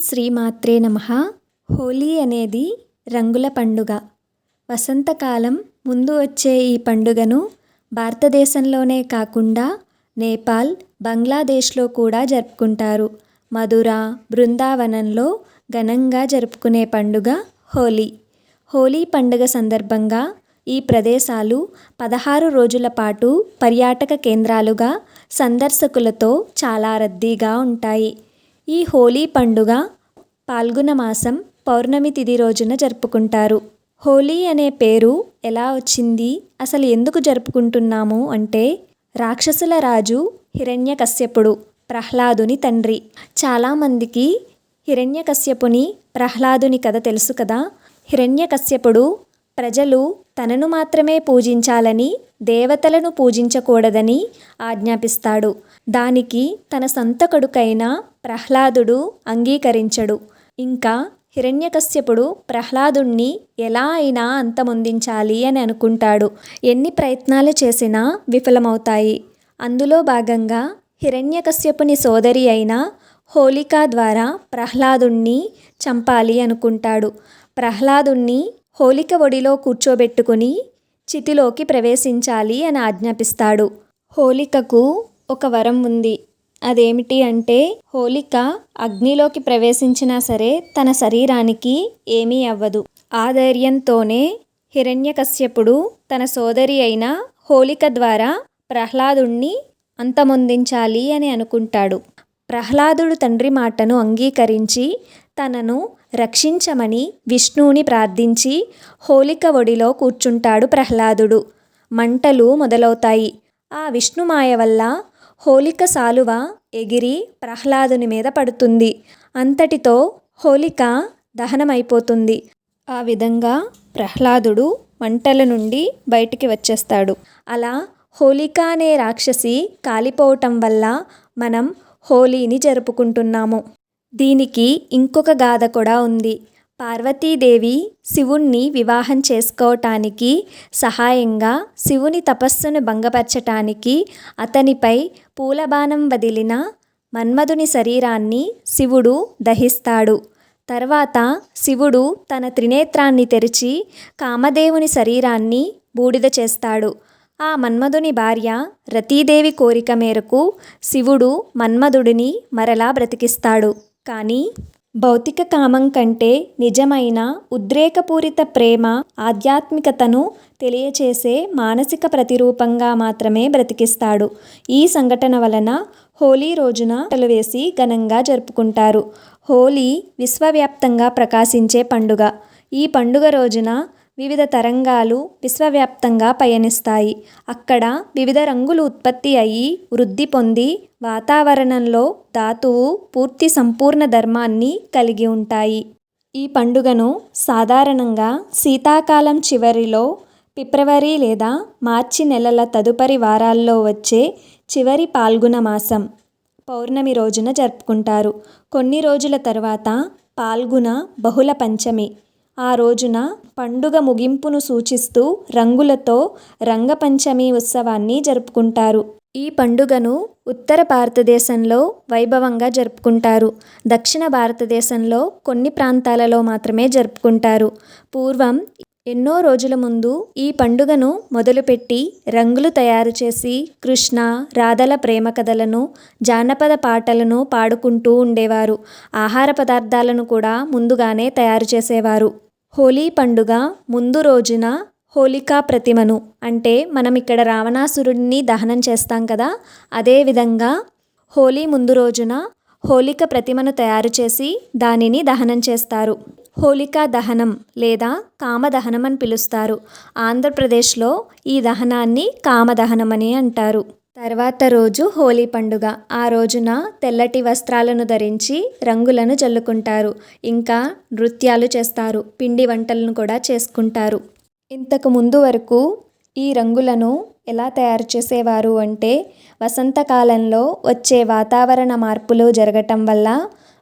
శ్రీమాత్రే నమ. హోలీ అనేది రంగుల పండుగ. వసంతకాలం ముందు వచ్చే ఈ పండుగను భారతదేశంలోనే కాకుండా నేపాల్ బంగ్లాదేశ్లో కూడా జరుపుకుంటారు. మధుర బృందావనంలో ఘనంగా జరుపుకునే పండుగ హోలీ. హోలీ పండుగ సందర్భంగా ఈ ప్రదేశాలు పదహారు రోజుల పాటు పర్యాటక కేంద్రాలుగా సందర్శకులతో చాలా రద్దీగా ఉంటాయి. ఈ హోలీ పండుగ పాల్గుణ మాసం పౌర్ణమి తిథి రోజున జరుపుకుంటారు. హోలీ అనే పేరు ఎలా వచ్చింది? అసలు ఎందుకు జరుపుకుంటున్నాము? అంటే రాక్షసుల రాజు హిరణ్యకశ్యపుడు ప్రహ్లాదుని తండ్రి. చాలామందికి హిరణ్యకశ్యపుని ప్రహ్లాదుని కథ తెలుసు కదా? హిరణ్యకశ్యపుడు ప్రజలు తనను మాత్రమే పూజించాలని దేవతలను పూజించకూడదని ఆజ్ఞాపిస్తాడు. దానికి తన సొంత కొడుకైన ప్రహ్లాదుడు అంగీకరించడు. ఇంకా హిరణ్యకశ్యపుడు ప్రహ్లాదుణ్ణి ఎలా అయినా అంతమొందించాలి అని అనుకుంటాడు. ఎన్ని ప్రయత్నాలు చేసినా విఫలమవుతాయి. అందులో భాగంగా హిరణ్యకశ్యపుని సోదరి అయిన హోలిక ద్వారా ప్రహ్లాదుణ్ణి చంపాలి అనుకుంటాడు. ప్రహ్లాదుణ్ణి హోలిక ఒడిలో కూర్చోబెట్టుకుని చితిలోకి ప్రవేశించాలి అని ఆజ్ఞాపిస్తాడు. హోలికకు ఒక వరం ఉంది. అదేమిటి అంటే హోలిక అగ్నిలోకి ప్రవేశించినా సరే తన శరీరానికి ఏమీ అవ్వదు. ఆ ధైర్యంతోనే హిరణ్యకశ్యపుడు తన సోదరి అయిన హోలిక ద్వారా ప్రహ్లాదుణ్ణి అంతమొందించాలి అని అనుకుంటాడు. ప్రహ్లాదుడు తండ్రి మాటను అంగీకరించి తనను రక్షించమని విష్ణువుని ప్రార్థించి హోలిక ఒడిలో కూర్చుంటాడు ప్రహ్లాదుడు. మంటలు మొదలవుతాయి. ఆ విష్ణుమాయ వల్ల హోలిక సాలువ ఎగిరి ప్రహ్లాదుని మీద పడుతుంది. అంతటితో హోలిక దహనమైపోతుంది. ఆ విధంగా ప్రహ్లాదుడు మంటల నుండి బయటికి వచ్చేస్తాడు. అలా హోలిక అనే రాక్షసి కాలిపోవటం వల్ల మనం హోలీని జరుపుకుంటున్నాము. దీనికి ఇంకొక గాథ కూడా ఉంది. పార్వతీదేవి శివుణ్ణి వివాహం చేసుకోవటానికి సహాయంగా శివుని తపస్సును భంగపరచటానికి అతనిపై పూలబాణం వదిలిన మన్మధుని శరీరాన్ని శివుడు దహిస్తాడు. తర్వాత శివుడు తన త్రినేత్రాన్ని తెరిచి కామదేవుని శరీరాన్ని బూడిద చేస్తాడు. ఆ మన్మధుని భార్య రతీదేవి కోరిక మేరకు శివుడు మన్మధుడిని మరలా బ్రతికిస్తాడు. కానీ భౌతిక కామం కంటే నిజమైన ఉద్రేకపూరిత ప్రేమ ఆధ్యాత్మికతను తెలియచేసే మానసిక ప్రతిరూపంగా మాత్రమే బ్రతికిస్తాడు. ఈ సంఘటన వలన హోలీ రోజున టలు వేసి ఘనంగా జరుపుకుంటారు. హోలీ విశ్వవ్యాప్తంగా ప్రకాశించే పండుగ. ఈ పండుగ రోజున వివిధ తరంగాలు విశ్వవ్యాప్తంగా పయనిస్తాయి. అక్కడ వివిధ రంగులు ఉత్పత్తి అయ్యి వృద్ధి పొంది వాతావరణంలో ధాతువు పూర్తి సంపూర్ణ ధర్మాన్ని కలిగి ఉంటాయి. ఈ పండుగను సాధారణంగా శీతాకాలం చివరిలో ఫిబ్రవరి లేదా మార్చి నెలల తదుపరి వారాల్లో వచ్చే చివరి పాల్గొన మాసం పౌర్ణమి రోజున జరుపుకుంటారు. కొన్ని రోజుల తర్వాత పాల్గొన బహుళ పంచమి ఆ రోజున పండుగ ముగింపును సూచిస్తూ రంగులతో రంగపంచమి ఉత్సవాన్ని జరుపుకుంటారు. ఈ పండుగను ఉత్తర భారతదేశంలో వైభవంగా జరుపుకుంటారు. దక్షిణ భారతదేశంలో కొన్ని ప్రాంతాలలో మాత్రమే జరుపుకుంటారు. పూర్వం ఎన్నో రోజుల ముందు ఈ పండుగను మొదలుపెట్టి రంగులు తయారు చేసి కృష్ణ రాధల ప్రేమ కథలను జానపద పాటలను పాడుకుంటూ ఉండేవారు. ఆహార పదార్థాలను కూడా ముందుగానే తయారు చేసేవారు. హోలీ పండుగ ముందు రోజున హోలికా ప్రతిమను అంటే మనం ఇక్కడ రావణాసురుడిని దహనం చేస్తాం కదా అదేవిధంగా హోలీ ముందు రోజున హోలిక ప్రతిమను తయారు చేసి దానిని దహనం చేస్తారు. హోలికా దహనం లేదా కామదహనం అని పిలుస్తారు. ఆంధ్రప్రదేశ్లో ఈ దహనాన్ని కామదహనం అని అంటారు. తర్వాత రోజు హోలీ పండుగ. ఆ రోజున తెల్లటి వస్త్రాలను ధరించి రంగులను చల్లుకుంటారు ఇంకా నృత్యాలు చేస్తారు. పిండి వంటలను కూడా చేసుకుంటారు. ఇంతకు ముందు వరకు ఈ రంగులను ఎలా తయారు చేసేవారు అంటే వసంతకాలంలో వచ్చే వాతావరణ మార్పులు జరగటం వల్ల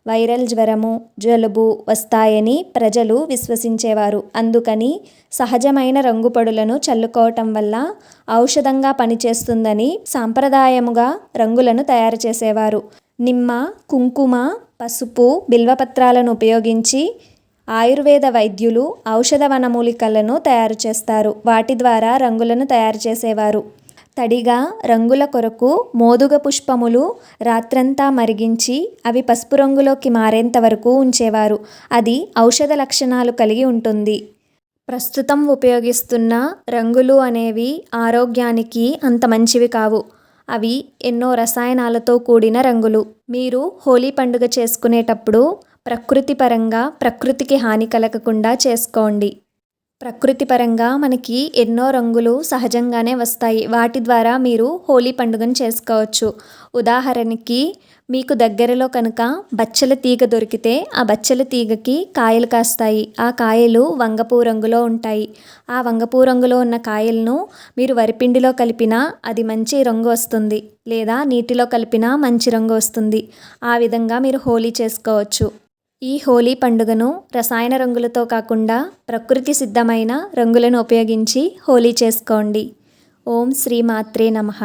వైరల్ జ్వరము జలుబు వస్తాయని ప్రజలు విశ్వసించేవారు. అందుకని సహజమైన రంగుపొడులను చల్లుకోవటం వల్ల ఔషధంగా పనిచేస్తుందని సాంప్రదాయముగా రంగులను తయారు చేసేవారు. నిమ్మ కుంకుమ పసుపు బిల్వపత్రాలను ఉపయోగించి ఆయుర్వేద వైద్యులు ఔషధ వనమూలికలను తయారు చేస్తారు. వాటి ద్వారా రంగులను తయారు చేసేవారు. తడిగా రంగుల కొరకు మోదుగ పుష్పములు రాత్రంతా మరిగించి అవి పసుపు రంగులోకి మారేంత వరకు ఉంచేవారు. అది ఔషధ లక్షణాలు కలిగి ఉంటుంది. ప్రస్తుతం ఉపయోగిస్తున్న రంగులు అనేవి ఆరోగ్యానికి అంత మంచివి కావు. అవి ఎన్నో రసాయనాలతో కూడిన రంగులు. మీరు హోలీ పండుగ చేసుకునేటప్పుడు ప్రకృతి పరంగా ప్రకృతికి హాని కలగకుండా చేసుకోండి. ప్రకృతి పరంగా మనకి ఎన్నో రంగులు సహజంగానే వస్తాయి. వాటి ద్వారా మీరు హోలీ పండుగను చేసుకోవచ్చు. ఉదాహరణకి మీకు దగ్గరలో కనుక బచ్చల తీగ దొరికితే ఆ బచ్చల తీగకి కాయలు కాస్తాయి. ఆ కాయలు వంగపూ రంగులో ఉంటాయి. ఆ వంగపూ రంగులో ఉన్న కాయలను మీరు వరిపిండిలో కలిపినా అది మంచి రంగు వస్తుంది లేదా నీటిలో కలిపినా మంచి రంగు వస్తుంది. ఆ విధంగా మీరు హోలీ చేసుకోవచ్చు. ఈ హోలీ పండుగను రసాయన రంగులతో కాకుండా ప్రకృతి సిద్ధమైన రంగులను ఉపయోగించి హోలీ చేసుకోండి. ఓం శ్రీ మాత్రే నమః.